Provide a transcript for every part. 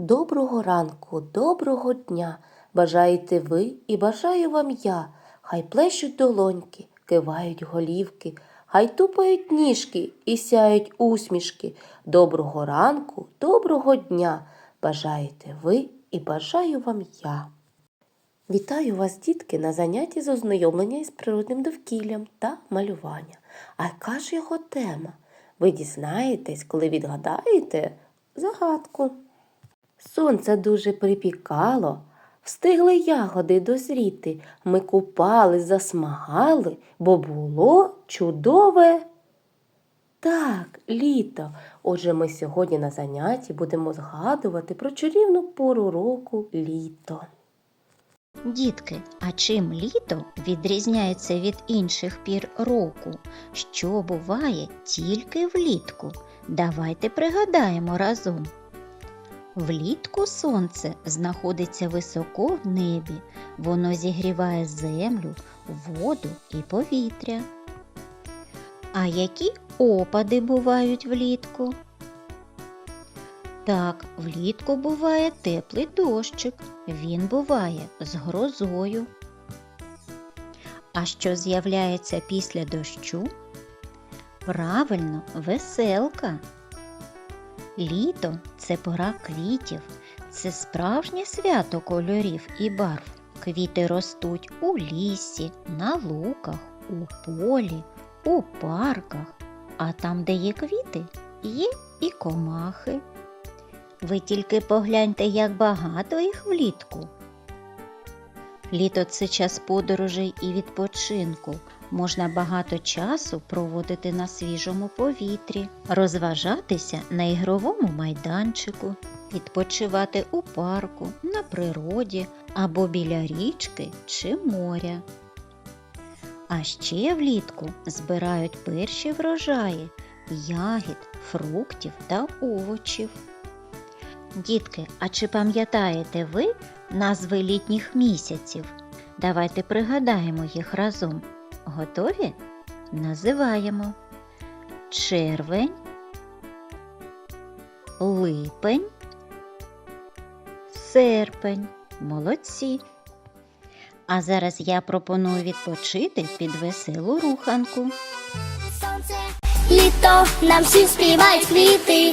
Доброго ранку, доброго дня. Бажаєте ви і бажаю вам я. Хай плещуть долоньки, кивають голівки, хай тупають ніжки і сяють усмішки. Доброго ранку, доброго дня. Бажаєте ви і бажаю вам я. Вітаю вас, дітки, на занятті з ознайомлення із природним довкіллям та малювання. А яка ж його тема? Ви дізнаєтесь, коли відгадаєте загадку. Сонце дуже припікало, встигли ягоди дозріти. Ми купали, засмагали, бо було чудове. Так, літо. Отже, ми сьогодні на занятті будемо згадувати про чарівну пору року літо. Дітки, а чим літо відрізняється від інших пір року? Що буває тільки влітку? Давайте пригадаємо разом. Влітку сонце знаходиться високо в небі, воно зігріває землю, воду і повітря. А які опади бувають влітку? Так, влітку буває теплий дощик. Він буває з грозою. А що з'являється після дощу? Правильно, веселка. Літо це пора квітів, це справжнє свято кольорів і барв. Квіти ростуть у лісі, на луках, у полі, у парках. А там, де є квіти, є і комахи. Ви тільки погляньте, як багато їх влітку. Літо це час подорожей і відпочинку. Можна багато часу проводити на свіжому повітрі, розважатися на ігровому майданчику, відпочивати у парку, на природі або біля річки чи моря. А ще влітку збирають перші врожаї ягід, фруктів та овочів. Дітки, а чи пам'ятаєте ви назви літніх місяців? Давайте пригадаємо їх разом. Готові? Називаємо червень, липень, серпень. Молодці. А зараз я пропоную відпочити під веселу руханку. Сонце, літо, нам всі співають квіти.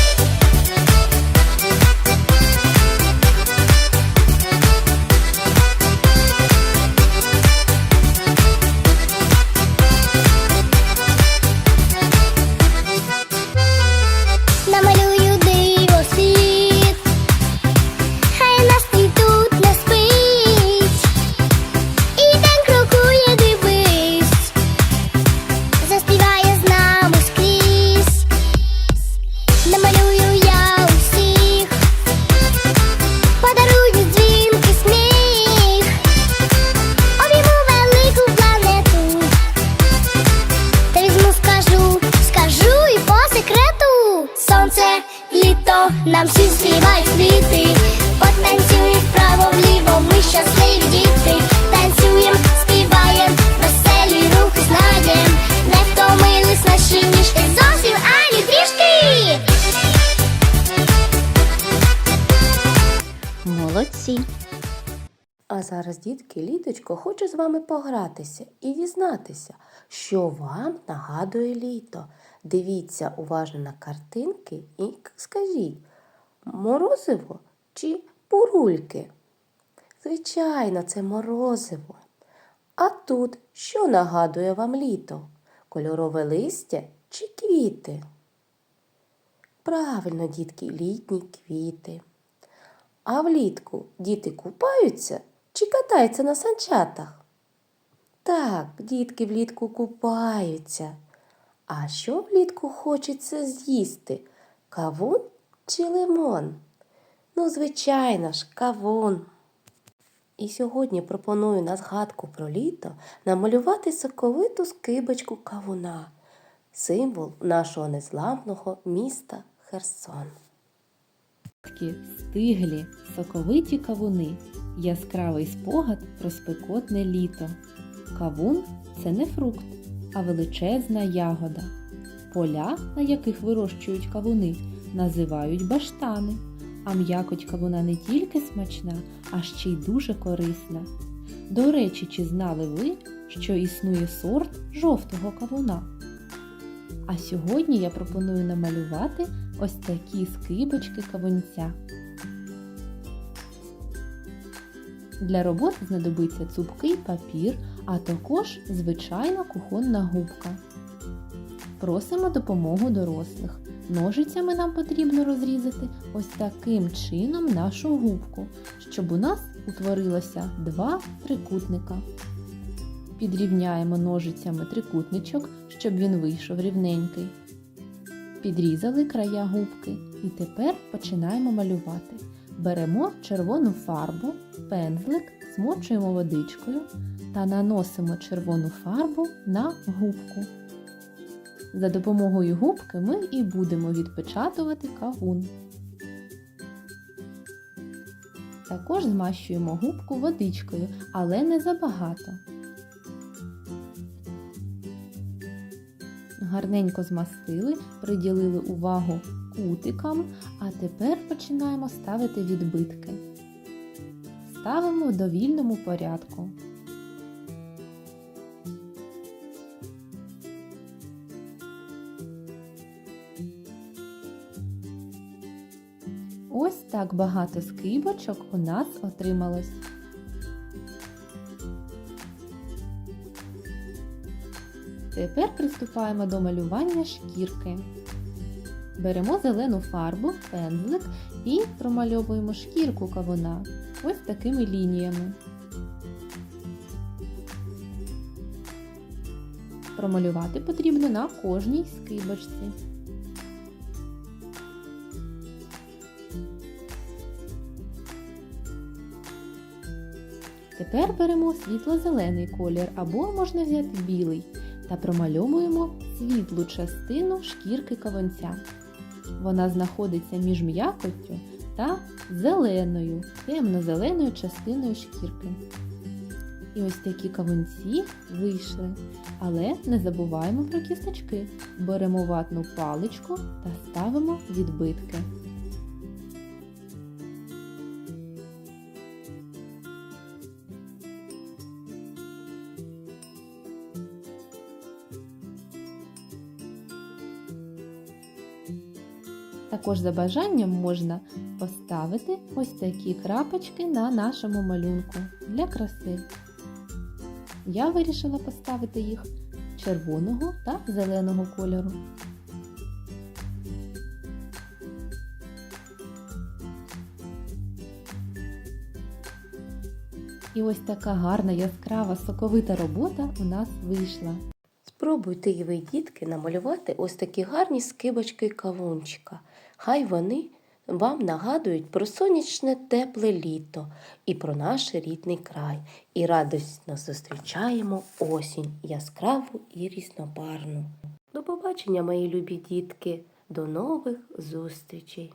Зараз, дітки, літочко хоче з вами погратися і дізнатися, що вам нагадує літо. Дивіться уважно на картинки і скажіть, морозиво чи бурульки? Звичайно, це морозиво. А тут що нагадує вам літо? Кольорове листя чи квіти? Правильно, дітки, літні квіти. А влітку діти купаються чи катаються на санчатах? Так, дітки влітку купаються. А що влітку хочеться з'їсти? Кавун чи лимон? Ну, звичайно ж, кавун. І сьогодні пропоную на згадку про літо намалювати соковиту скибочку кавуна, символ нашого незламного міста Херсон. Такі стиглі, соковиті кавуни яскравий спогад про спекотне літо. Кавун це не фрукт, а величезна ягода. Поля, на яких вирощують кавуни, називають баштани, а м'якоть кавуна не тільки смачна, а ще й дуже корисна. До речі, чи знали ви, що існує сорт жовтого кавуна? А сьогодні я пропоную намалювати ось такі скибочки кавунця. Для роботи знадобиться цупкий папір, а також звичайна кухонна губка. Просимо допомогу дорослих. Ножицями нам потрібно розрізати ось таким чином нашу губку, щоб у нас утворилося два трикутника. Підрівняємо ножицями трикутничок, щоб він вийшов рівненький. Підрізали края губки і тепер починаємо малювати. Беремо червону фарбу, пензлик, змочуємо водичкою та наносимо червону фарбу на губку. За допомогою губки ми і будемо відпечатувати кавун. Також змащуємо губку водичкою, але не забагато. Гарненько змастили, приділили увагу кутикам, а тепер починаємо ставити відбитки. Ставимо в довільному порядку. Ось так багато скибочок у нас отрималось. Тепер приступаємо до малювання шкірки. Беремо зелену фарбу, пензлик і промальовуємо шкірку кавуна ось такими лініями. Промалювати потрібно на кожній скибочці. Тепер беремо світло-зелений колір або можна взяти білий та промальовуємо світлу частину шкірки кавунця. Вона знаходиться між м'якоттю та зеленою, темно-зеленою частиною шкірки. І ось такі кавунці вийшли. Але не забуваємо про кісточки. Беремо ватну паличку та ставимо відбитки. Також за бажанням можна поставити ось такі крапочки на нашому малюнку для краси. Я вирішила поставити їх червоного та зеленого кольору. І ось така гарна яскрава соковита робота у нас вийшла. Спробуйте і ви, дітки, намалювати ось такі гарні скибочки кавунчика. Хай вони вам нагадують про сонячне тепле літо і про наш рідний край. І радісно зустрічаємо осінь яскраву і різнобарну. До побачення, мої любі дітки, до нових зустрічей!